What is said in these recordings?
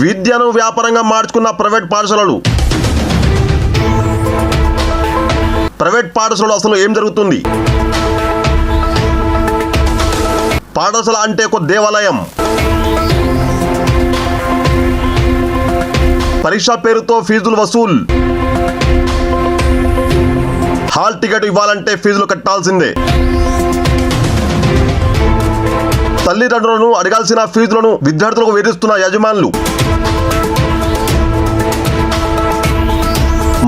విద్యను వ్యాపారంగా మార్చుకున్న ప్రైవేట్ పాఠశాలలు. ప్రైవేట్ పాఠశాలలో అసలు ఏం జరుగుతుంది? పాఠశాల అంటే ఒక దేవాలయం. పరీక్ష పేరుతో ఫీజులు వసూల్. హాల్ టికెట్ ఇవ్వాలంటే ఫీజులు కట్టాల్సిందే. తల్లిదండ్రులను అడగాల్సిన ఫీజులను విద్యార్థులకు వేధిస్తున్న యజమానులు.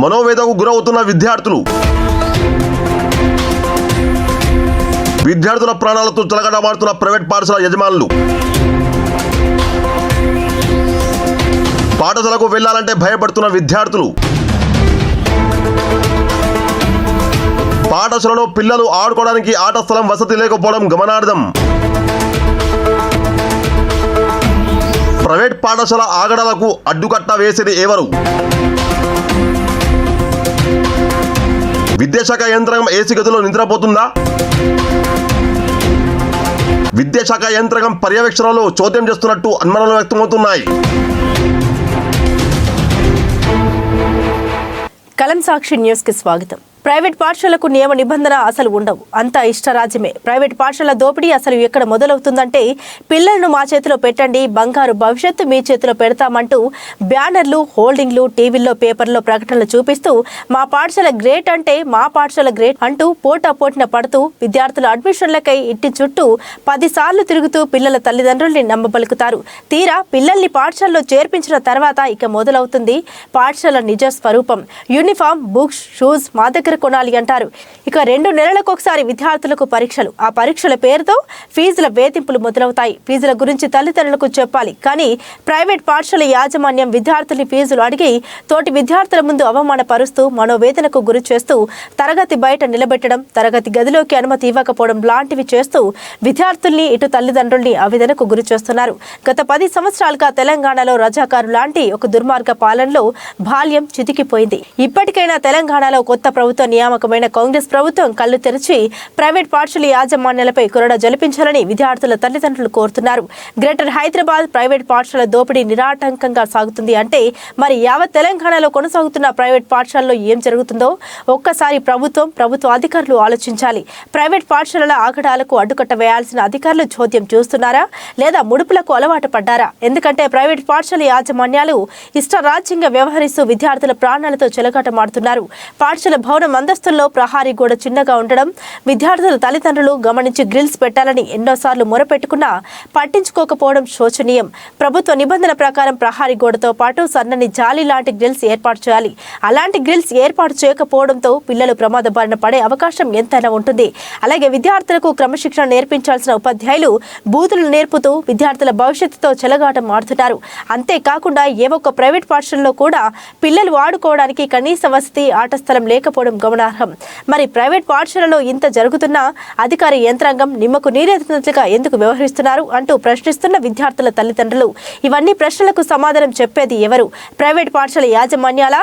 మనోవేదకు గురవుతున్న విద్యార్థులు. విద్యార్థుల ప్రాణాలతో చెలగడమాడుతున్న ప్రైవేట్ పాఠశాల యజమానులు. పాఠశాలకు వెళ్ళాలంటే భయపడుతున్న విద్యార్థులు. పాఠశాలలో పిల్లలు ఆడుకోవడానికి ఆట స్థలం వసతి లేకపోవడం గమనార్థం ప్రైవేట్ పాఠశాల ఆగడాలకు అడ్డుకట్ట వేసేది ఎవరు? విద్యాశాఖ యంత్రాంగం ఏసీ గదిలో నిద్రపోతుందా? విద్యాశాఖ యంత్రాంగం పర్యవేక్షణలో చోద్యం చేస్తున్నట్టు అనుమానాలు వ్యక్తమవుతున్నాయి. కలం సాక్షి న్యూస్కి స్వాగతం. ప్రైవేట్ పాఠశాలకు నియమ నిబంధన అసలు ఉండవు. అంతా ఇష్టరాజ్యమే. ప్రైవేట్ పాఠశాల దోపిడీ అసలు ఎక్కడ మొదలవుతుందంటే పిల్లలను మా చేతిలో పెట్టండి బంగారు భవిష్యత్తు మీ చేతిలో పెడతామంటూ బ్యానర్లు హోల్డింగ్లు టీవీల్లో పేపర్లో ప్రకటనలు చూపిస్తూ మా పాఠశాల గ్రేట్ అంటే మా పాఠశాల గ్రేట్ అంటూ పోటా పోటీన పడుతూ విద్యార్థుల అడ్మిషన్లకై ఇంటి చుట్టూ పదిసార్లు తిరుగుతూ పిల్లల తల్లిదండ్రుల్ని నమ్మబలుకుతారు. తీరా పిల్లల్ని పాఠశాలలో చేర్పించిన తర్వాత ఇక మొదలవుతుంది పాఠశాల నిజ స్వరూపం. యూనిఫామ్ బుక్స్ షూస్ మాదక దగ్గర కొనాలి అంటారు. ఇక రెండు నెలలకు ఒకసారి విద్యార్థులకు పరీక్షలు. ఆ పరీక్షల పేరుతో ఫీజుల వేధింపులు మొదలవుతాయి. ఫీజుల గురించి తల్లిదండ్రులకు చెప్పాలి. కానీ ప్రైవేట్ పాఠశాల యాజమాన్యం విద్యార్థుల్ని ఫీజులు అడిగి తోటి విద్యార్థుల ముందు అవమానపరుస్తూ మనోవేదనకు గురి చేస్తూ తరగతి బయట నిలబెట్టడం తరగతి గదిలోకి అనుమతి ఇవ్వకపోవడం లాంటివి చేస్తూ విద్యార్థుల్ని ఇటు తల్లిదండ్రుల్ని ఆవేదనకు గురి చేస్తున్నారు. గత పది సంవత్సరాలుగా తెలంగాణలో రజాకారు లాంటి ఒక దుర్మార్గ పాలనలో బాల్యం చితికిపోయింది. ఇప్పటికైనా తెలంగాణలో కొత్త ప్రభుత్వం నియామకమైన కాంగ్రెస్ ప్రభుత్వం కళ్ళు తెరిచి ప్రైవేట్ పాఠశాల యాజమాన్యాలపై కొరడ జలిపించాలని విద్యార్థుల తల్లిదండ్రులు కోరుతున్నారు. గ్రేటర్ హైదరాబాద్ ప్రైవేట్ పాఠశాల దోపిడీ నిరాటంకంగా సాగుతుంది అంటే మరి యావత్ తెలంగాణలో కొనసాగుతున్న ప్రైవేట్ పాఠశాలలో ఏం జరుగుతుందో ఒక్కసారి ప్రభుత్వం ప్రభుత్వ అధికారులు ఆలోచించాలి. ప్రైవేట్ పాఠశాలల ఆగడాలకు అడ్డుకట్ట వేయాల్సిన అధికారులు చోద్యం చూస్తున్నారా? లేదా ముడుపులకు అలవాటు పడ్డారా? ఎందుకంటే ప్రైవేట్ పాఠశాల యాజమాన్యాలు ఇష్టరాజ్యంగా వ్యవహరిస్తూ విద్యార్థుల ప్రాణాలతో చెలగాటమాడుతున్నారు. పాఠశాల భవనం మందస్తుల్లో ప్రహారీ గోడ చిన్నగా ఉండడం విద్యార్థుల తల్లిదండ్రులు గమనించి గ్రిల్స్ పెట్టాలని ఎన్నోసార్లు మొరపెట్టుకున్నా పట్టించుకోకపోవడం శోచనీయం. ప్రభుత్వ నిబంధన ప్రకారం ప్రహారీ గోడతో పాటు సన్నని జాలి లాంటి గ్రిల్స్ ఏర్పాటు చేయాలి. అలాంటి గ్రిల్స్ ఏర్పాటు చేయకపోవడంతో పిల్లలు ప్రమాద బారిన పడే అవకాశం ఎంతైనా ఉంటుంది. అలాగే విద్యార్థులకు క్రమశిక్షణ నేర్పించాల్సిన ఉపాధ్యాయులు బూతులు నేర్పుతూ విద్యార్థుల భవిష్యత్తుతో చెలగాటం ఆడుతున్నారు. అంతేకాకుండా ఏ ఒక్క ప్రైవేట్ పాఠశాలలో కూడా పిల్లలు ఆడుకోవడానికి కనీస వసతి ఆట స్థలం లేకపోవడం గమనార్హం. మరి ప్రైవేట్ పాఠశాలలో ఇంత జరుగుతున్నా అధికార యంత్రాంగం నిమ్మకు నీరెత్తినట్లుగా ఎందుకు వ్యవహరిస్తున్నారు అంటూ ప్రశ్నిస్తున్న విద్యార్థుల తల్లిదండ్రులు. ఇవన్నీ ప్రశ్నలకు సమాధానం చెప్పేది ఎవరు? ప్రైవేట్ పాఠశాల యాజమాన్యాల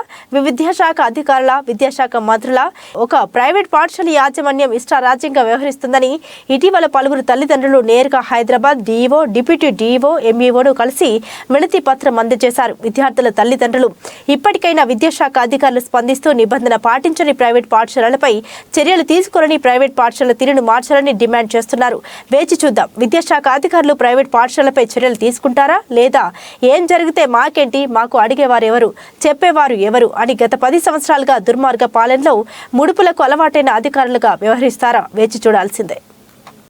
విద్యాశాఖ అధికారుల విద్యాశాఖ మంత్రుల? ఒక ప్రైవేట్ పాఠశాల యాజమాన్యం ఇష్టారాజ్యంగా వ్యవహరిస్తుందని ఇటీవల పలువురు తల్లిదండ్రులు నేరుగా హైదరాబాద్ డీఈఓ డిప్యూటీ డీఈఓ ఎంఈఓను కలిసి వినతి పత్రం అందజేశారు విద్యార్థుల తల్లిదండ్రులు. ఇప్పటికైనా విద్యాశాఖ అధికారులు స్పందిస్తూ నిబంధన పాటించని ప్రైవేట్ పాఠశాలలపై చర్యలు తీసుకోరని ప్రైవేట్ పాఠశాల తీరును మార్చాలని డిమాండ్ చేస్తున్నారు. వేచి చూద్దాం. విద్యాశాఖ అధికారులు ప్రైవేట్ పాఠశాలపై చర్యలు తీసుకుంటారా లేదా ఏం జరిగితే మాకేంటి? మాకు అడిగేవారు ఎవరు చెప్పేవారు ఎవరు? అని గత పది సంవత్సరాలుగా దుర్మార్గ పాలనలో ముడుపులకు అలవాటైన అధికారులుగా వ్యవహరిస్తారా? వేచి చూడాల్సిందే.